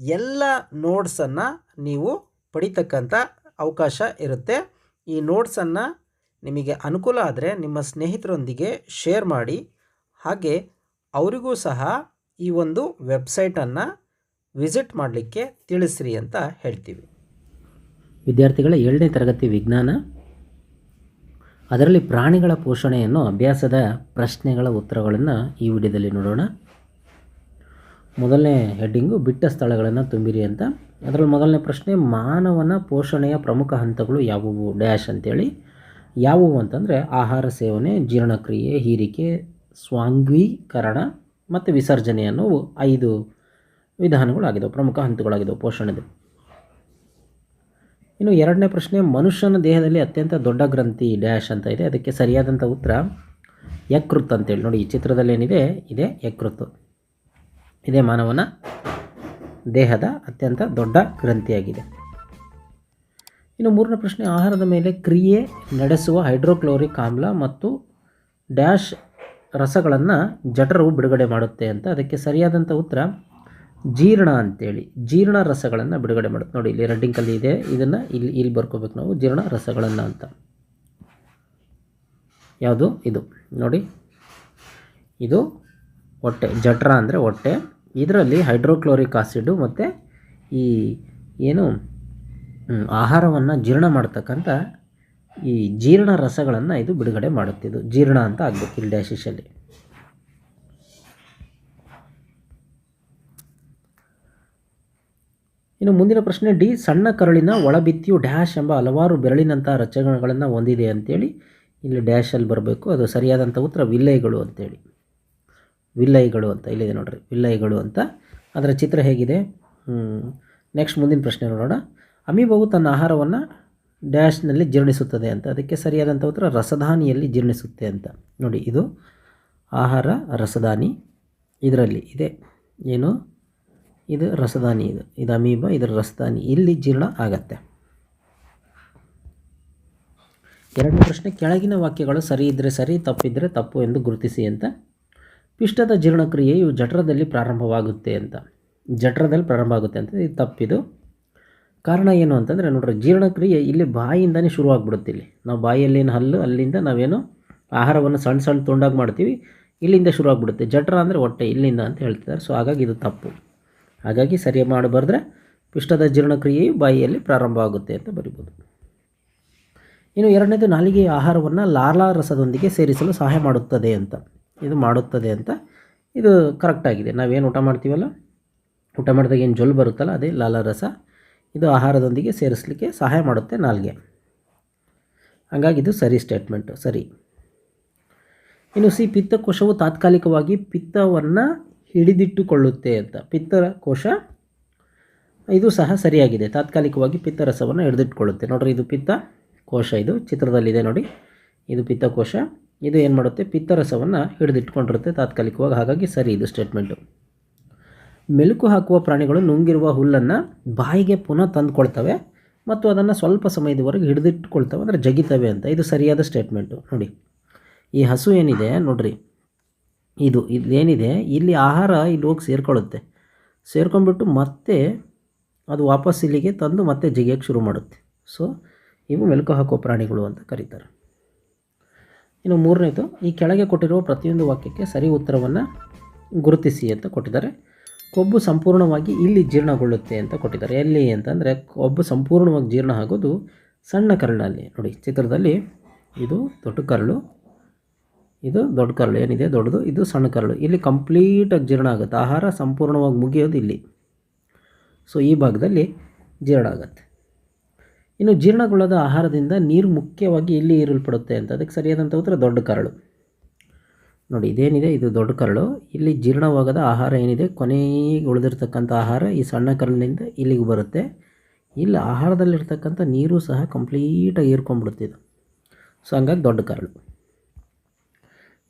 ಎಲ್ಲ ನೋಟ್ಸನ್ನು ನೀವು ಪಡಿತಕ್ಕಂಥ ಅವಕಾಶ ಇರುತ್ತೆ. ಈ ನೋಟ್ಸನ್ನು ನಿಮಗೆ ಅನುಕೂಲ ಆದರೆ ನಿಮ್ಮ ಸ್ನೇಹಿತರೊಂದಿಗೆ ಶೇರ್ ಮಾಡಿ. ಹಾಗೆ ಅವರಿಗೂ ಸಹ ಈ ಒಂದು ವೆಬ್ಸೈಟನ್ನು ವಿಸಿಟ್ ಮಾಡಲಿಕ್ಕೆ ತಿಳಿಸ್ರಿ ಅಂತ ಹೇಳ್ತೀವಿ. ವಿದ್ಯಾರ್ಥಿಗಳ ಏಳನೇ ತರಗತಿ ವಿಜ್ಞಾನ. ಅದರಲ್ಲಿ ಪ್ರಾಣಿಗಳ ಪೋಷಣೆಯನ್ನು ಅಭ್ಯಾಸದ ಪ್ರಶ್ನೆಗಳ ಉತ್ತರಗಳನ್ನು ಈ ವಿಡಿಯೋದಲ್ಲಿ ನೋಡೋಣ. ಮೊದಲನೇ ಹೆಡ್ಡಿಂಗು ಬಿಟ್ಟ ಸ್ಥಳಗಳನ್ನು ತುಂಬಿರಿ ಅಂತ. ಅದರಲ್ಲಿ ಮೊದಲನೇ ಪ್ರಶ್ನೆ, ಮಾನವನ ಪೋಷಣೆಯ ಪ್ರಮುಖ ಹಂತಗಳು ಯಾವುವು? ಡ್ಯಾಶ್ ಅಂತೇಳಿ. ಯಾವುವು ಅಂತಂದರೆ, ಆಹಾರ ಸೇವನೆ, ಜೀರ್ಣಕ್ರಿಯೆ, ಹೀರಿಕೆ, ಸ್ವಾಂಗೀಕರಣ ಮತ್ತು ವಿಸರ್ಜನೆ ಅನ್ನೋವು ಐದು ವಿಧಾನಗಳಾಗಿದ್ದವು ಪ್ರಮುಖ ಹಂತಗಳಾಗಿದ್ದವು ಪೋಷಣೆದು. ಇನ್ನು ಎರಡನೇ ಪ್ರಶ್ನೆ, ಮನುಷ್ಯನ ದೇಹದಲ್ಲಿ ಅತ್ಯಂತ ದೊಡ್ಡ ಗ್ರಂಥಿ ಡ್ಯಾಶ್ ಅಂತ ಇದೆ. ಅದಕ್ಕೆ ಸರಿಯಾದಂಥ ಉತ್ತರ ಯಕೃತ್ ಅಂತೇಳಿ. ನೋಡಿ, ಈ ಚಿತ್ರದಲ್ಲಿ ಏನಿದೆ ಇದೆ ಯಕೃತ್. ಇದೇ ಮಾನವನ ದೇಹದ ಅತ್ಯಂತ ದೊಡ್ಡ ಗ್ರಂಥಿಯಾಗಿದೆ. ಇನ್ನು ಮೂರನೇ ಪ್ರಶ್ನೆ, ಆಹಾರದ ಮೇಲೆ ಕ್ರಿಯೆ ನಡೆಸುವ ಹೈಡ್ರೋಕ್ಲೋರಿಕ್ ಆಮ್ಲ ಮತ್ತು ಡ್ಯಾಶ್ ರಸಗಳನ್ನು ಜಠರವು ಬಿಡುಗಡೆ ಮಾಡುತ್ತೆ ಅಂತ. ಅದಕ್ಕೆ ಸರಿಯಾದಂಥ ಉತ್ತರ, ಜೀರ್ಣ ಅಂತೇಳಿ. ಜೀರ್ಣ ರಸಗಳನ್ನು ಬಿಡುಗಡೆ ಮಾಡುತ್ತೆ. ನೋಡಿ, ಇಲ್ಲಿ ರೆಡ್ಡಿಂಕಲ್ಲಿ ಇದೆ. ಇದನ್ನು ಇಲ್ಲಿ ಇಲ್ಲಿ ಬರ್ಕೋಬೇಕು ನಾವು, ಜೀರ್ಣ ರಸಗಳನ್ನು ಅಂತ. ಯಾವುದು? ಇದು. ನೋಡಿ, ಇದು. ಹೊಟ್ಟೆ ಜಠರ ಅಂದರೆ ಹೊಟ್ಟೆ ಇದರಲ್ಲಿ ಹೈಡ್ರೋಕ್ಲೋರಿಕ್ ಆಸಿಡು ಮತ್ತು ಈ ಏನು ಆಹಾರವನ್ನು ಜೀರ್ಣ ಮಾಡ್ತಕ್ಕಂಥ ಈ ಜೀರ್ಣ ರಸಗಳನ್ನು ಇದು ಬಿಡುಗಡೆ ಮಾಡುತ್ತಿದ್ದು ಜೀರ್ಣ ಅಂತ ಆಗಬೇಕು ಇಲ್ಲಿ ಡ್ಯಾಶಿಶಲ್ಲಿ ಇನ್ನು ಮುಂದಿನ ಪ್ರಶ್ನೆ, ಡಿ, ಸಣ್ಣ ಕರುಳಿನ ಒಳಬಿತ್ತಿಯು ಡ್ಯಾಶ್ ಎಂಬ ಹಲವಾರು ಬೆರಳಿನಂತಹ ರಚನೆಗಳನ್ನು ಹೊಂದಿದೆ ಅಂತೇಳಿ ಇಲ್ಲಿ ಡ್ಯಾಶಲ್ಲಿ ಬರಬೇಕು. ಅದು ಸರಿಯಾದಂಥ ಉತ್ತರ ವಿಲ್ಲೈಗಳು ಅಂತೇಳಿ. ವಿಲ್ಲೈಗಳು ಅಂತ ಇಲ್ಲಿದೆ ನೋಡ್ರಿ. ವಿಲ್ಲೈಗಳು ಅಂತ. ಅದರ ಚಿತ್ರ ಹೇಗಿದೆ? ನೆಕ್ಸ್ಟ್ ಮುಂದಿನ ಪ್ರಶ್ನೆ ನೋಡೋಣ. ಅಮೀಬವು ತನ್ನ ಆಹಾರವನ್ನು ಡ್ಯಾಶ್ನಲ್ಲಿ ಜೀರ್ಣಿಸುತ್ತದೆ ಅಂತ. ಅದಕ್ಕೆ ಸರಿಯಾದಂಥ ಉತ್ತರ ರಸಧಾನಿಯಲ್ಲಿ ಜೀರ್ಣಿಸುತ್ತೆ ಅಂತ. ನೋಡಿ, ಇದು ಆಹಾರ ರಸಧಾನಿ ಇದರಲ್ಲಿ. ಇದೆ. ಏನು? ಇದು ರಸಧಾನಿ ಇದು. ಇದು ಅಮೀಬ ಇದರ ರಸಧಾನಿ. ಇಲ್ಲಿ ಜೀರ್ಣ ಆಗತ್ತೆ. ಎರಡನೇ ಪ್ರಶ್ನೆ, ಕೆಳಗಿನ ವಾಕ್ಯಗಳು ಸರಿ ಇದ್ದರೆ ಸರಿ ತಪ್ಪಿದ್ದರೆ ತಪ್ಪು ಎಂದು ಗುರುತಿಸಿ ಅಂತ ಪಿಷ್ಟದ ಜೀರ್ಣಕ್ರಿಯೆಯು ಜಠರದಲ್ಲಿ ಪ್ರಾರಂಭವಾಗುತ್ತೆ ಅಂತ. ಜಠರದಲ್ಲಿ ಪ್ರಾರಂಭ ಆಗುತ್ತೆ ಅಂತ ಇದು ತಪ್ಪಿದು. ಕಾರಣ ಏನು ಅಂತಂದರೆ ನೋಡ್ರಿ, ಜೀರ್ಣಕ್ರಿಯೆ ಇಲ್ಲಿ ಬಾಯಿಯಿಂದನೇ ಶುರುವಾಗ್ಬಿಡುತ್ತೆ ಇಲ್ಲಿ. ನಾವು ಬಾಯಿಯಲ್ಲಿನ ಹಲ್ಲು, ಅಲ್ಲಿಂದ ನಾವೇನು ಆಹಾರವನ್ನು ಸಣ್ಣ ಸಣ್ಣ ತುಂಡಾಗಿ ಮಾಡ್ತೀವಿ, ಇಲ್ಲಿಂದ ಶುರು ಆಗಿಬಿಡುತ್ತೆ ಜಠರ ಅಂದರೆ ಹೊಟ್ಟೆ, ಇಲ್ಲಿಂದ ಅಂತ ಹೇಳ್ತಿದ್ದಾರೆ. ಸೊ ಹಾಗಾಗಿ ಇದು ತಪ್ಪು. ಹಾಗಾಗಿ ಸರಿ ಮಾಡಬಾರ್ದ್ರೆ ಪಿಷ್ಟದ ಜೀರ್ಣಕ್ರಿಯೆಯು ಬಾಯಿಯಲ್ಲಿ ಪ್ರಾರಂಭ ಆಗುತ್ತೆ ಅಂತ ಬರಿಬೋದು. ಇನ್ನು ಎರಡನೇದು ನಾಲಿಗೆಯ ಆಹಾರವನ್ನು ಲಾಲಾ ರಸದೊಂದಿಗೆ ಸೇರಿಸಲು ಸಹಾಯ ಮಾಡುತ್ತದೆ ಅಂತ. ಇದು ಮಾಡುತ್ತದೆ ಅಂತ ಇದು ಕರೆಕ್ಟಾಗಿದೆ ನಾವೇನು ಊಟ ಮಾಡ್ತೀವಲ್ಲ? ಊಟ ಮಾಡಿದಾಗ ಏನು ಜೊಲ್ ಬರುತ್ತಲ್ಲ, ಅದೇ ಲಾಲ ರಸ. ಇದು ಆಹಾರದೊಂದಿಗೆ ಸೇರಿಸಲಿಕ್ಕೆ ಸಹಾಯ ಮಾಡುತ್ತೆ ನಾಲ್ಗೆ. ಹಾಗಾಗಿ ಇದು ಸರಿ ಸ್ಟೇಟ್ಮೆಂಟು ಸರಿ. ಇನ್ನು ಸಿ, ಪಿತ್ತಕೋಶವು ತಾತ್ಕಾಲಿಕವಾಗಿ ಪಿತ್ತವನ್ನು ಹಿಡಿದಿಟ್ಟುಕೊಳ್ಳುತ್ತೆ ಅಂತ. ಪಿತ್ತಕೋಶ ಇದು ಸಹ ಸರಿಯಾಗಿದೆ. ತಾತ್ಕಾಲಿಕವಾಗಿ ಪಿತ್ತರಸವನ್ನು ಹಿಡಿದಿಟ್ಕೊಳ್ಳುತ್ತೆ ನೋಡ್ರಿ, ಇದು ಪಿತ್ತ ಕೋಶ ಇದು ಚಿತ್ರದಲ್ಲಿದೆ ನೋಡಿ. ಇದು ಪಿತ್ತಕೋಶ. ಇದು ಏನು ಮಾಡುತ್ತೆ? ಪಿತ್ತರಸವನ್ನು ಹಿಡಿದಿಟ್ಕೊಂಡಿರುತ್ತೆ ತಾತ್ಕಾಲಿಕವಾಗಿ. ಹಾಗಾಗಿ ಸರಿ ಇದು ಸ್ಟೇಟ್ಮೆಂಟು ಮೆಲುಕು ಹಾಕುವ ಪ್ರಾಣಿಗಳು ನುಂಗಿರುವ ಹುಲ್ಲನ್ನು ಬಾಯಿಗೆ ಪುನಃ ತಂದುಕೊಳ್ತವೆ ಮತ್ತು ಅದನ್ನು ಸ್ವಲ್ಪ ಸಮಯದವರೆಗೆ ಹಿಡಿದಿಟ್ಕೊಳ್ತವೆ ಅಂದರೆ ಜಗಿತವೆ ಅಂತ. ಇದು ಸರಿಯಾದ ಸ್ಟೇಟ್ಮೆಂಟು ನೋಡಿ, ಈ ಹಸು ಏನಿದೆ ನೋಡ್ರಿ. ಇದು ಇದೇನಿದೆ? ಇಲ್ಲಿ ಆಹಾರ, ಇಲ್ಲಿ ಹೋಗಿ ಸೇರ್ಕೊಳ್ಳುತ್ತೆ. ಸೇರ್ಕೊಂಡ್ಬಿಟ್ಟು ಮತ್ತೆ ಅದು ವಾಪಸ್ ಇಲ್ಲಿಗೆ ತಂದು ಮತ್ತೆ ಜಿಗಿಯೋಕ್ಕೆ ಶುರು ಮಾಡುತ್ತೆ. ಸೊ ಇವು ಮೆಲುಕು ಹಾಕುವ ಪ್ರಾಣಿಗಳು ಅಂತ ಕರೀತಾರೆ. ಇನ್ನು ಮೂರನೇದು, ಈ ಕೆಳಗೆ ಕೊಟ್ಟಿರುವ ಪ್ರತಿಯೊಂದು ವಾಕ್ಯಕ್ಕೆ ಸರಿ ಉತ್ತರವನ್ನು ಗುರುತಿಸಿ ಅಂತ ಕೊಟ್ಟಿದ್ದಾರೆ. ಕೊಬ್ಬು ಸಂಪೂರ್ಣವಾಗಿ ಇಲ್ಲಿ ಜೀರ್ಣಗೊಳ್ಳುತ್ತೆ ಅಂತ ಕೊಟ್ಟಿದ್ದಾರೆ. ಎಲ್ಲಿ ಅಂತಂದರೆ, ಕೊಬ್ಬು ಸಂಪೂರ್ಣವಾಗಿ ಜೀರ್ಣ ಆಗೋದು ಸಣ್ಣ ಕರಳಲ್ಲಿ. ನೋಡಿ, ಚಿತ್ರದಲ್ಲಿ ಇದು ದೊಡ್ಡ ಕರಳು, ಇದು ದೊಡ್ಡ ಕರಳು, ಏನಿದೆ? ದೊಡ್ಡದು, ಇದು ಸಣ್ಣ ಕರಳು. ಇಲ್ಲಿ ಕಂಪ್ಲೀಟಾಗಿ ಜೀರ್ಣ ಆಗುತ್ತೆ. ಆಹಾರ ಸಂಪೂರ್ಣವಾಗಿ ಮುಗಿಯೋದು ಇಲ್ಲಿ. ಸೊ ಈ ಭಾಗದಲ್ಲಿ ಜೀರ್ಣ ಆಗುತ್ತೆ. ಇನ್ನು ಜೀರ್ಣಗೊಳ್ಳದ ಆಹಾರದಿಂದ ನೀರು ಮುಖ್ಯವಾಗಿ ಇಲ್ಲಿ ಹೀರಲ್ಪಡುತ್ತೆ ಅಂತ. ಅದಕ್ಕೆ ಸರಿಯಾದಂಥ ಉತ್ತರ ದೊಡ್ಡ ಕರಳು. ನೋಡಿ, ಇದೇನಿದೆ? ಇದು ದೊಡ್ಡ ಕರಳು. ಇಲ್ಲಿ ಜೀರ್ಣವಾಗದ ಆಹಾರ ಏನಿದೆ? ಕೊನೆಗೆ ಉಳಿದಿರ್ತಕ್ಕಂಥ ಆಹಾರ ಈ ಸಣ್ಣ ಕರಳಿನಿಂದ ಇಲ್ಲಿಗೆ ಬರುತ್ತೆ. ಇಲ್ಲಿ ಆಹಾರದಲ್ಲಿರ್ತಕ್ಕಂಥ ನೀರು ಸಹ ಕಂಪ್ಲೀಟಾಗಿ ಹೀರ್ಕೊಂಡ್ಬಿಡುತ್ತೆ ಇದು. ಸೊ, ಹಂಗಾಗಿ ದೊಡ್ಡ ಕರಳು.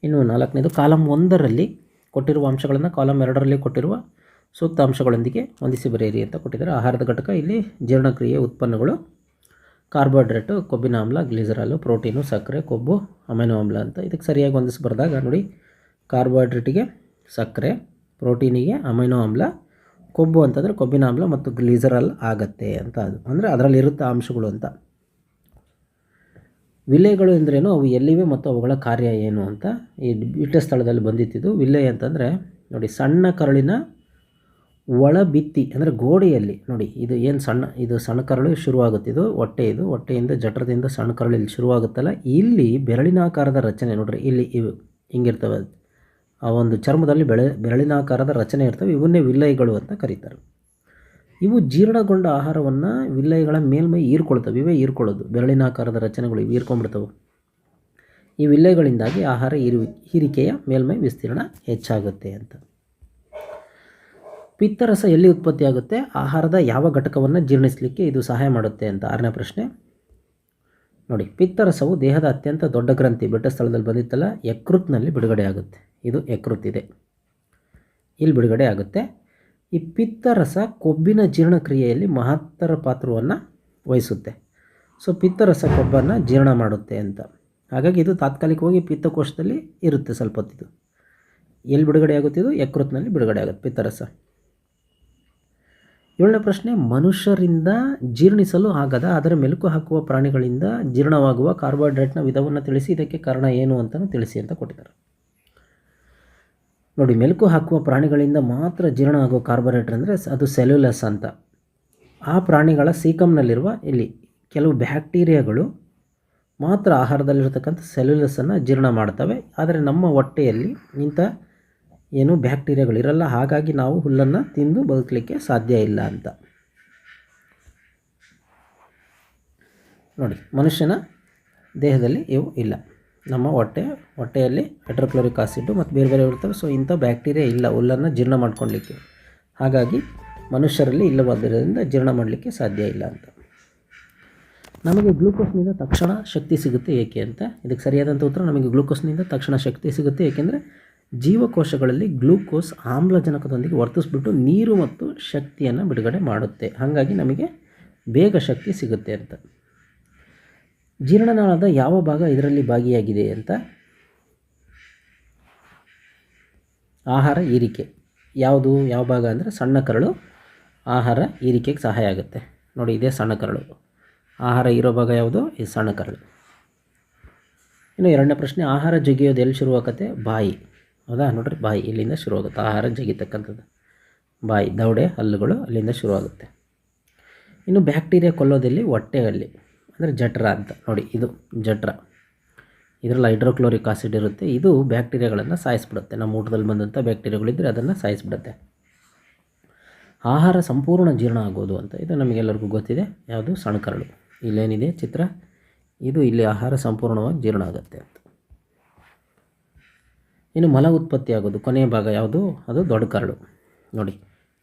ಇನ್ನು ನಾಲ್ಕನೇದು ಕಾಲಮ್ ಒಂದರಲ್ಲಿ ಕೊಟ್ಟಿರುವ ಅಂಶಗಳನ್ನು ಕಾಲಮ್ ಎರಡರಲ್ಲಿ ಕೊಟ್ಟಿರುವ ಸೂಕ್ತ ಅಂಶಗಳೊಂದಿಗೆ ಹೊಂದಿಸಿ ಬರೆಯಿರಿ ಅಂತ ಕೊಟ್ಟಿದ್ದಾರೆ. ಆಹಾರದ ಘಟಕ, ಇಲ್ಲಿ ಜೀರ್ಣಕ್ರಿಯೆ ಉತ್ಪನ್ನಗಳು ಕಾರ್ಬೋಹೈಡ್ರೇಟು, ಕೊಬ್ಬಿನ ಆಮ್ಲ, ಗ್ಲಿಸರಾಲು, ಪ್ರೋಟೀನು, ಸಕ್ಕರೆ, ಕೊಬ್ಬು, ಅಮೈನೋ ಆಮ್ಲ ಅಂತ ಇದಕ್ಕೆ ಸರಿಯಾಗಿ ಹೊಂದಿಸಿ ಬರೆದಾಗ ನೋಡಿ, ಕಾರ್ಬೋಹೈಡ್ರೇಟಿಗೆ ಸಕ್ಕರೆ, ಪ್ರೋಟೀನಿಗೆ ಅಮೈನೋ ಆಮ್ಲ, ಕೊಬ್ಬು ಅಂತಂದರೆ ಕೊಬ್ಬಿನ ಆಮ್ಲ ಮತ್ತು ಗ್ಲಿಸರಲ್ ಆಗತ್ತೆ ಅಂತ ಅದು. ಅಂದರೆ ಅದರಲ್ಲಿರುತ್ತೆ ಅಂಶಗಳು ಅಂತ. ವಿಲೆಗಳು ಎಂದ್ರೇನು? ಅವು ಎಲ್ಲಿವೆ ಮತ್ತು ಅವುಗಳ ಕಾರ್ಯ ಏನು ಅಂತ ಈ ಬಿಟ್ಟ ಸ್ಥಳದಲ್ಲಿ ಬಂದಿತ್ತಿದ್ದು. ವಿಲೆ ಅಂತಂದರೆ ನೋಡಿ, ಸಣ್ಣ ಕರಳಿನ ಒಳ ಭಿತ್ತಿ ಅಂದರೆ ಗೋಡೆಯಲ್ಲಿ ನೋಡಿ, ಇದು ಏನು ಸಣ್ಣ, ಇದು ಸಣ್ಣ ಕರಳು ಶುರುವಾಗುತ್ತೆ. ಇದು ಹೊಟ್ಟೆ, ಇದು ಹೊಟ್ಟೆಯಿಂದ ಜಠರದಿಂದ ಸಣ್ಣ ಕರಳು ಇಲ್ಲಿ ಶುರುವಾಗುತ್ತಲ್ಲ. ಇಲ್ಲಿ ಬೆರಳಿನಾಕಾರದ ರಚನೆ ನೋಡ್ರಿ, ಇಲ್ಲಿ ಇವು ಹಿಂಗಿರ್ತವೆ. ಆ ಒಂದು ಚರ್ಮದಲ್ಲಿ ಬೆಳೆ, ಬೆರಳಿನಾಕಾರದ ರಚನೆ ಇರ್ತವೆ. ಇವನ್ನೇ ವಿಲ್ಲೈಗಳು ಅಂತ ಕರೀತಾರೆ. ಇವು ಜೀರ್ಣಗೊಂಡ ಆಹಾರವನ್ನು ವಿಲ್ಲೈಗಳ ಮೇಲ್ಮೈ ಹೀರ್ಕೊಳ್ತವೆ. ಇವೇ ಹೀರ್ಕೊಳ್ಳೋದು. ಬೆರಳಿನಾಕಾರದ ರಚನೆಗಳು ಇವು ಹೀರ್ಕೊಂಡ್ಬಿಡ್ತವೆ. ಈ ವಿಲ್ಲೈಗಳಿಂದಾಗಿ ಆಹಾರ ಹೀರಿ, ಹೀರಿಕೆಯ ಮೇಲ್ಮೈ ವಿಸ್ತೀರ್ಣ ಹೆಚ್ಚಾಗುತ್ತೆ ಅಂತ. ಪಿತ್ತರಸ ಎಲ್ಲಿ ಉತ್ಪತ್ತಿಯಾಗುತ್ತೆ? ಆಹಾರದ ಯಾವ ಘಟಕವನ್ನು ಜೀರ್ಣಿಸಲಿಕ್ಕೆ ಇದು ಸಹಾಯ ಮಾಡುತ್ತೆ ಅಂತ ಆರನೇ ಪ್ರಶ್ನೆ. ನೋಡಿ, ಪಿತ್ತರಸವು ದೇಹದ ಅತ್ಯಂತ ದೊಡ್ಡ ಗ್ರಂಥಿ, ಬೆಟ್ಟ ಸ್ಥಳದಲ್ಲಿ ಬಂದಿತ್ತಲ್ಲ, ಯಕೃತ್ನಲ್ಲಿ ಬಿಡುಗಡೆ ಆಗುತ್ತೆ. ಇದು ಯಕೃತ್ ಇದೆ. ಇಲ್ಲಿ ಬಿಡುಗಡೆ ಆಗುತ್ತೆ. ಈ ಪಿತ್ತರಸ ಕೊಬ್ಬಿನ ಜೀರ್ಣಕ್ರಿಯೆಯಲ್ಲಿ ಮಹತ್ತರ ಪಾತ್ರವನ್ನು ವಹಿಸುತ್ತೆ. ಸೊ, ಪಿತ್ತರಸ ಕೊಬ್ಬನ್ನು ಜೀರ್ಣ ಮಾಡುತ್ತೆ ಅಂತ. ಹಾಗಾಗಿ ಇದು ತಾತ್ಕಾಲಿಕವಾಗಿ ಪಿತ್ತಕೋಶದಲ್ಲಿ ಇರುತ್ತೆ ಸ್ವಲ್ಪ ಹೊತ್ತಿದು ಎಲ್ಲಿ ಬಿಡುಗಡೆ ಆಗುತ್ತಿದ್ದು ಯಕೃತ್ನಲ್ಲಿ ಬಿಡುಗಡೆ ಆಗುತ್ತೆ ಪಿತ್ತರಸ. ಏಳನೇ ಪ್ರಶ್ನೆ, ಮನುಷ್ಯರಿಂದ ಜೀರ್ಣಿಸಲು ಆಗದ, ಅದರ ಮೆಲುಕು ಹಾಕುವ ಪ್ರಾಣಿಗಳಿಂದ ಜೀರ್ಣವಾಗುವ ಕಾರ್ಬೋಹೈಡ್ರೇಟ್ನ ವಿಧವನ್ನು ತಿಳಿಸಿ, ಇದಕ್ಕೆ ಕಾರಣ ಏನು ಅಂತಲೂ ತಿಳಿಸಿ ಅಂತ ಕೊಟ್ಟಿದ್ದಾರೆ. ನೋಡಿ, ಮೆಲುಕು ಹಾಕುವ ಪ್ರಾಣಿಗಳಿಂದ ಮಾತ್ರ ಜೀರ್ಣ ಆಗುವ ಕಾರ್ಬೋಹೈಡ್ರೇಟ್ ಅಂದರೆ ಅದು ಸೆಲ್ಯುಲಸ್ ಅಂತ. ಆ ಪ್ರಾಣಿಗಳ ಸೀಕಮ್ನಲ್ಲಿರುವ ಇಲ್ಲಿ ಕೆಲವು ಬ್ಯಾಕ್ಟೀರಿಯಾಗಳು ಮಾತ್ರ ಆಹಾರದಲ್ಲಿರತಕ್ಕಂಥ ಸೆಲ್ಯುಲಸನ್ನು ಜೀರ್ಣ ಮಾಡ್ತವೆ. ಆದರೆ ನಮ್ಮ ಹೊಟ್ಟೆಯಲ್ಲಿ ಇಂಥ ಏನು ಬ್ಯಾಕ್ಟೀರಿಯಾಗಳಿರಲ್ಲ ಹಾಗಾಗಿ ನಾವು ಹುಲ್ಲನ್ನು ತಿಂದು ಬದುಕಲಿಕ್ಕೆ ಸಾಧ್ಯ ಇಲ್ಲ ಅಂತ. ನೋಡಿ, ಮನುಷ್ಯನ ದೇಹದಲ್ಲಿ ಇವು ಇಲ್ಲ. ನಮ್ಮ ಹೊಟ್ಟೆ, ಹೊಟ್ಟೆಯಲ್ಲಿ ಹೈಡ್ರೋಕ್ಲೋರಿಕ್ ಆಸಿಡ್ಡು ಮತ್ತು ಬೇರೆ ಬೇರೆ ಇರ್ತವೆ ಸೊ ಇಂಥ ಬ್ಯಾಕ್ಟೀರಿಯಾ ಇಲ್ಲ, ಹುಲ್ಲನ್ನು ಜೀರ್ಣ ಮಾಡ್ಕೊಳ್ಲಿಕ್ಕೆ. ಹಾಗಾಗಿ ಮನುಷ್ಯರಲ್ಲಿ ಇಲ್ಲವಾದ್ದರಿಂದ ಜೀರ್ಣ ಮಾಡಲಿಕ್ಕೆ ಸಾಧ್ಯ ಇಲ್ಲ ಅಂತ. ನಮಗೆ ಗ್ಲೂಕೋಸ್ನಿಂದ ತಕ್ಷಣ ಶಕ್ತಿ ಸಿಗುತ್ತೆ ಏಕೆ ಅಂತ? ಇದಕ್ಕೆ ಸರಿಯಾದಂಥ ಉತ್ತರ, ನಮಗೆ ಗ್ಲೂಕೋಸ್ನಿಂದ ತಕ್ಷಣ ಶಕ್ತಿ ಸಿಗುತ್ತೆ ಏಕೆಂದರೆ ಜೀವಕೋಶಗಳಲ್ಲಿ ಗ್ಲೂಕೋಸ್ ಆಮ್ಲಜನಕದೊಂದಿಗೆ ವರ್ತಿಸ್ಬಿಟ್ಟು ನೀರು ಮತ್ತು ಶಕ್ತಿಯನ್ನು ಬಿಡುಗಡೆ ಮಾಡುತ್ತೆ. ಹಾಗಾಗಿ ನಮಗೆ ಬೇಗ ಶಕ್ತಿ ಸಿಗುತ್ತೆ ಅಂತ. ಜೀರ್ಣನಾಳದ ಯಾವ ಭಾಗ ಇದರಲ್ಲಿ ಭಾಗಿಯಾಗಿದೆ ಅಂತ? ಆಹಾರ ಹೀರಿಕೆ ಯಾವುದು? ಯಾವ ಭಾಗ ಅಂದರೆ ಸಣ್ಣ ಕರಳು ಆಹಾರ ಹೀರಿಕೆಗೆ ಸಹಾಯ ಆಗುತ್ತೆ. ನೋಡಿ, ಇದೇ ಸಣ್ಣ ಕರಳು. ಆಹಾರ ಇರೋ ಭಾಗ ಯಾವುದು? ಈ ಸಣ್ಣ ಕರಳು. ಇನ್ನು ಎರಡನೇ ಪ್ರಶ್ನೆ, ಆಹಾರ ಜಗಿಯೋದು ಎಲ್ಲಿ ಶುರುವಾಗತ್ತೆ? ಬಾಯಿ. ಹೌದಾ? ನೋಡ್ರಿ, ಬಾಯಿ ಇಲ್ಲಿಂದ ಶುರುವಾಗುತ್ತೆ ಆಹಾರ ಜಗಿತಕ್ಕಂಥದ್ದು. ಬಾಯಿ ದವಡೆ ಹಲ್ಲುಗಳು ಅಲ್ಲಿಂದ ಶುರುವಾಗುತ್ತೆ ಇನ್ನು ಬ್ಯಾಕ್ಟೀರಿಯಾ ಕೊಲ್ಲೋದಲ್ಲಿ ಹೊಟ್ಟೆಯಲ್ಲಿ ಅಂದರೆ ಜಠರ ಅಂತ. ನೋಡಿ, ಇದು ಜಠರ. ಇದರಲ್ಲಿ ಹೈಡ್ರೋಕ್ಲೋರಿಕ್ ಆಸಿಡ್ ಇರುತ್ತೆ. ಇದು ಬ್ಯಾಕ್ಟೀರಿಯಾಗಳನ್ನು ಸಾಯಿಸ್ಬಿಡುತ್ತೆ. ನಮ್ಮ ಊಟದಲ್ಲಿ ಬಂದಂಥ ಬ್ಯಾಕ್ಟೀರಿಯಾಗಳಿದ್ದರೆ ಅದನ್ನು ಸಾಯಿಸ್ಬಿಡುತ್ತೆ. ಆಹಾರ ಸಂಪೂರ್ಣ ಜೀರ್ಣ ಆಗೋದು ಅಂತ. ಇದು ನಮಗೆಲ್ಲರಿಗೂ ಗೊತ್ತಿದೆ. ಯಾವುದು? ಸಣ್ಕರಳು ಇಲ್ಲೇನಿದೆ? ಚಿತ್ರ. ಇದು ಇಲ್ಲಿ ಆಹಾರ ಸಂಪೂರ್ಣವಾಗಿ ಜೀರ್ಣ ಆಗುತ್ತೆ ಅಂತ. ಇನ್ನು ಮಲ ಉತ್ಪತ್ತಿ ಆಗೋದು, ಕೊನೆಯ ಭಾಗ ಯಾವುದು? ಅದು ದೊಡ್ಡ ಕರಡು. ನೋಡಿ,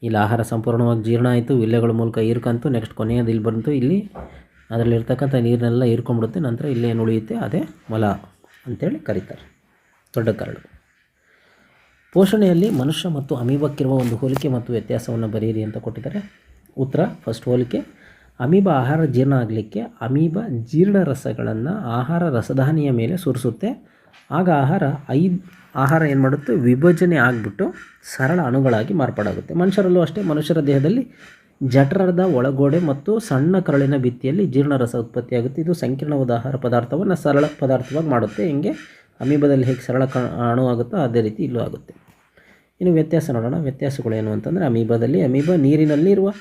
ಇಲ್ಲಿ ಆಹಾರ ಸಂಪೂರ್ಣವಾಗಿ ಜೀರ್ಣ ಆಯಿತು, ವಿಲ್ಲೆಗಳ ಮೂಲಕ ಹೀರ್ಕಂತು ನೆಕ್ಸ್ಟ್ ಕೊನೆಯದು ಇಲ್ಲಿ ಬಂತು, ಇಲ್ಲಿ ಅದರಲ್ಲಿರ್ತಕ್ಕಂಥ ನೀರನ್ನೆಲ್ಲ ಹೀರ್ಕೊಂಡ್ಬಿಡುತ್ತೆ ನಂತರ ಇಲ್ಲಿ ಏನು ಉಳಿಯುತ್ತೆ ಅದೇ ಮಲ ಅಂತೇಳಿ ಕರೀತಾರೆ. ದೊಡ್ಡ ಕರಡು. ಪೋಷಣೆಯಲ್ಲಿ ಮನುಷ್ಯ ಮತ್ತು ಅಮೀಬಕ್ಕಿರುವ ಒಂದು ಹೋಲಿಕೆ ಮತ್ತು ವ್ಯತ್ಯಾಸವನ್ನು ಬರೆಯಿರಿ ಅಂತ ಕೊಟ್ಟಿದ್ದಾರೆ. ಉತ್ತರ ಫಸ್ಟ್ ಹೋಲಿಕೆ. ಅಮೀಬ ಆಹಾರ ಜೀರ್ಣ ಆಗಲಿಕ್ಕೆ ಅಮೀಬ ಜೀರ್ಣ ರಸಗಳನ್ನು ಆಹಾರ ರಸಧಾನಿಯ ಮೇಲೆ ಸುರಿಸುತ್ತೆ. ಆಗ ಆಹಾರ ಐದು ಆಹಾರ ಏನು ಮಾಡುತ್ತೆ? ವಿಭಜನೆ ಆಗಿಬಿಟ್ಟು ಸರಳ ಅಣುಗಳಾಗಿ ಮಾರ್ಪಾಡಾಗುತ್ತೆ. ಮನುಷ್ಯರಲ್ಲೂ ಅಷ್ಟೇ, ಮನುಷ್ಯರ ದೇಹದಲ್ಲಿ ಜಠರದ ಒಳಗೋಡೆ ಮತ್ತು ಸಣ್ಣ ಕರಳಿನ ಭಿತ್ತಿಯಲ್ಲಿ ಜೀರ್ಣರಸ ಉತ್ಪತ್ತಿಯಾಗುತ್ತೆ. ಇದು ಸಂಕೀರ್ಣವಾದ ಆಹಾರ ಪದಾರ್ಥವನ್ನು ಸರಳ ಪದಾರ್ಥವಾಗಿ ಮಾಡುತ್ತೆ. ಹಿಂಗೆ? ಅಮೀಬದಲ್ಲಿ ಹೇಗೆ ಸರಳ ಕ ಅಣು ಆಗುತ್ತೋ ಅದೇ ರೀತಿ ಇಲ್ಲೂ ಆಗುತ್ತೆ. ಇನ್ನು ವ್ಯತ್ಯಾಸ ನೋಡೋಣ. ವ್ಯತ್ಯಾಸಗಳೇನು ಅಂತಂದರೆ, ಅಮೀಬದಲ್ಲಿ ಅಮೀಬ ನೀರಿನಲ್ಲಿರುವ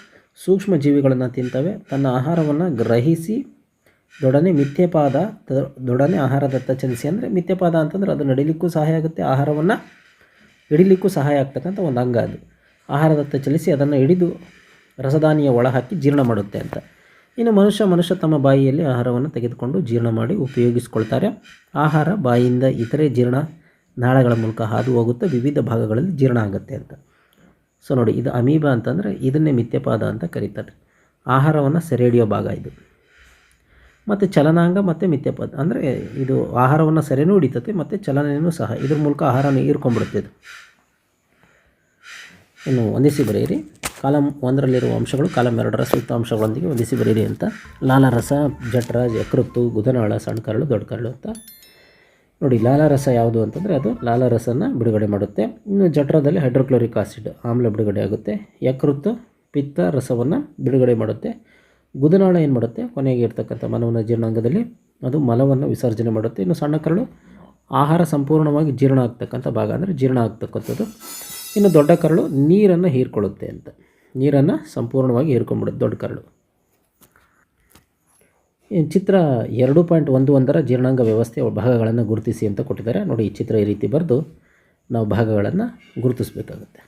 ಸೂಕ್ಷ್ಮ ಜೀವಿಗಳನ್ನು ತಿಂತವೆ. ತನ್ನ ಆಹಾರವನ್ನು ಗ್ರಹಿಸಿ ದೊಡನೆ ಮಿಥ್ಯಪಾದ ದೊಡನೆ ಆಹಾರದತ್ತ ಚಲಿಸಿ ಅಂದರೆ ಮಿಥ್ಯಪಾದ ಅಂತಂದ್ರೆ ಅದು ನಡಿಲಿಕ್ಕೂ ಸಹಾಯ ಆಗುತ್ತೆ, ಆಹಾರವನ್ನು ಹಿಡಿಲಿಕ್ಕೂ ಸಹಾಯ ಆಗ್ತಕ್ಕಂಥ ಒಂದು ಅಂಗ ಅದು. ಆಹಾರದತ್ತ ಚಲಿಸಿ ಅದನ್ನು ಹಿಡಿದು ರಸದಾನಿಯ ಒಳ ಹಾಕಿ ಜೀರ್ಣ ಮಾಡುತ್ತೆ ಅಂತ. ಇನ್ನು ಮನುಷ್ಯ ಮನುಷ್ಯ ತಮ್ಮ ಬಾಯಿಯಲ್ಲಿ ಆಹಾರವನ್ನು ತೆಗೆದುಕೊಂಡು ಜೀರ್ಣ ಮಾಡಿ ಉಪಯೋಗಿಸ್ಕೊಳ್ತಾರೆ. ಆಹಾರ ಬಾಯಿಯಿಂದ ಇತರೆ ಜೀರ್ಣ ನಾಳಗಳ ಮೂಲಕ ಹಾದು ಹೋಗುತ್ತೆ, ವಿವಿಧ ಭಾಗಗಳಲ್ಲಿ ಜೀರ್ಣ ಆಗುತ್ತೆ ಅಂತ. ಸೊ ನೋಡಿ, ಇದು ಅಮೀಬಾ ಅಂತಂದರೆ ಇದನ್ನೇ ಮಿಥ್ಯಪಾದ ಅಂತ ಕರೀತಾರೆ. ಆಹಾರವನ್ನು ಸೆರೆ ಹಿಡಿಯೋ ಭಾಗ ಇದು. ಮತ್ತು ಚಲನಾಂಗ ಮತ್ತು ಮಿಥ್ಯಪದ. ಅಂದರೆ ಇದು ಆಹಾರವನ್ನು ಸರಿಯೂ ಹಿಡಿತತೆ, ಮತ್ತು ಚಲನೆಯೂ ಸಹ. ಇದ್ರ ಮೂಲಕ ಆಹಾರನ ಹೀರ್ಕೊಂಡ್ಬಿಡುತ್ತೆ ಇದು. ಇನ್ನು ಹೊಂದಿಸಿ ಬರೆಯಿರಿ. ಕಾಲಂ ಒಂದರಲ್ಲಿರುವ ಅಂಶಗಳು ಕಾಲಮ್ ಎರಡರ ಸೂಕ್ತ ಅಂಶಗಳೊಂದಿಗೆ ಹೊಂದಿಸಿ ಬರೆಯಿರಿ ಅಂತ. ಲಾಲಾರಸ ಜಠರ ಯಕೃತ್ತು, ಗುದನಾಳ ಸಣ್ಣ ಕರಳು ದೊಡ್ಡ ಕರಳು ಅಂತ. ನೋಡಿ, ಲಾಲಾರಸ ಯಾವುದು ಅಂತಂದರೆ ಅದು ಲಾಲಾರಸನ ಬಿಡುಗಡೆ ಮಾಡುತ್ತೆ. ಇನ್ನು ಜಠರದಲ್ಲಿ ಹೈಡ್ರೋಕ್ಲೋರಿಕ್ ಆಸಿಡ್ ಆಮ್ಲ ಬಿಡುಗಡೆ ಆಗುತ್ತೆ. ಯಕೃತ್ತು, ಪಿತ್ತ ರಸವನ್ನು ಬಿಡುಗಡೆ ಮಾಡುತ್ತೆ. ಗುದನಾಳ ಏನು ಮಾಡುತ್ತೆ? ಕೊನೆಗೆ ಇರ್ತಕ್ಕಂಥ ಮನವನ ಜೀರ್ಣಾಂಗದಲ್ಲಿ ಅದು ಮಲವನ್ನು ವಿಸರ್ಜನೆ ಮಾಡುತ್ತೆ. ಇನ್ನು ಸಣ್ಣ ಕರಳು ಆಹಾರ ಸಂಪೂರ್ಣವಾಗಿ ಜೀರ್ಣ ಆಗ್ತಕ್ಕಂಥ ಭಾಗ ಅಂದರೆ ಜೀರ್ಣ ಆಗ್ತಕ್ಕಂಥದ್ದು. ಇನ್ನು ದೊಡ್ಡ ಕರಳು ನೀರನ್ನು ಹೀರ್ಕೊಳ್ಳುತ್ತೆ ಅಂತ. ನೀರನ್ನು ಸಂಪೂರ್ಣವಾಗಿ ಹೀರ್ಕೊಂಡ್ಬಿಡುತ್ತೆ ದೊಡ್ಡ ಕರಳು. ಚಿತ್ರ ಎರಡು ಪಾಯಿಂಟ್ ಒಂದು ಒಂದರ ಜೀರ್ಣಾಂಗ ವ್ಯವಸ್ಥೆಯ ಭಾಗಗಳನ್ನು ಗುರುತಿಸಿ ಅಂತ ಕೊಟ್ಟಿದ್ದಾರೆ. ನೋಡಿ ಈ ಚಿತ್ರ ಈ ರೀತಿ ಬರೆದು ನಾವು ಭಾಗಗಳನ್ನು ಗುರುತಿಸಬೇಕಾಗುತ್ತೆ.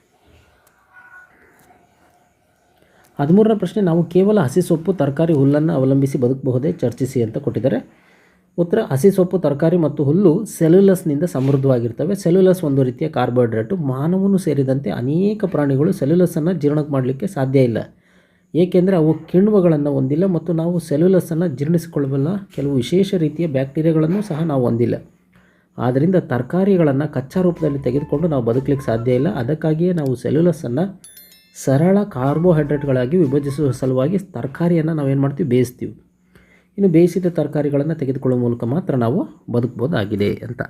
ಹದಿಮೂರನೇ ಪ್ರಶ್ನೆ, ನಾವು ಕೇವಲ ಹಸಿ ಸೊಪ್ಪು, ತರಕಾರಿ ಹುಲ್ಲನ್ನು ಅವಲಂಬಿಸಿ ಬದುಕಬಹುದೇ? ಚರ್ಚಿಸಿ ಅಂತ ಕೊಟ್ಟಿದ್ದಾರೆ. ಉತ್ತರ, ಹಸಿ ಸೊಪ್ಪು, ತರಕಾರಿ ಮತ್ತು ಹುಲ್ಲು ಸೆಲ್ಯುಲಸ್ನಿಂದ ಸಮೃದ್ಧವಾಗಿರ್ತವೆ. ಸೆಲ್ಯುಲಸ್ ಒಂದು ರೀತಿಯ ಕಾರ್ಬೋಹೈಡ್ರೇಟು. ಮಾನವನು ಸೇರಿದಂತೆ ಅನೇಕ ಪ್ರಾಣಿಗಳು ಸೆಲ್ಯುಲಸನ್ನು ಜೀರ್ಣಕ್ಕೆ ಮಾಡಲಿಕ್ಕೆ ಸಾಧ್ಯ ಇಲ್ಲ. ಏಕೆಂದರೆ ಅವು ಕಿಣ್ವಗಳನ್ನು ಹೊಂದಿಲ್ಲ ಮತ್ತು ನಾವು ಸೆಲ್ಯುಲಸನ್ನು ಜೀರ್ಣಿಸಿಕೊಳ್ಳಬಲ್ಲ ಕೆಲವು ವಿಶೇಷ ರೀತಿಯ ಬ್ಯಾಕ್ಟೀರಿಯಾಗಳನ್ನು ಸಹ ನಾವು ಹೊಂದಿಲ್ಲ. ಆದ್ದರಿಂದ ತರಕಾರಿಗಳನ್ನು ಕಚ್ಚಾ ರೂಪದಲ್ಲಿ ತೆಗೆದುಕೊಂಡು ನಾವು ಬದುಕಲಿಕ್ಕೆ ಸಾಧ್ಯ ಇಲ್ಲ. ಅದಕ್ಕಾಗಿಯೇ ನಾವು ಸೆಲ್ಯುಲಸನ್ನು ಸರಳ ಕಾರ್ಬೋಹೈಡ್ರೇಟ್ಗಳಾಗಿ ವಿಭಜಿಸುವ ಸಲುವಾಗಿ ತರಕಾರಿಯನ್ನು ನಾವೇನು ಮಾಡ್ತೀವಿ? ಬೇಯಿಸ್ತೀವಿ. ಇನ್ನು ಬೇಯಿಸಿದ ತರಕಾರಿಗಳನ್ನು ತೆಗೆದುಕೊಳ್ಳುವ ಮೂಲಕ ಮಾತ್ರ ನಾವು ಬದುಕ್ಬೋದಾಗಿದೆ ಅಂತ.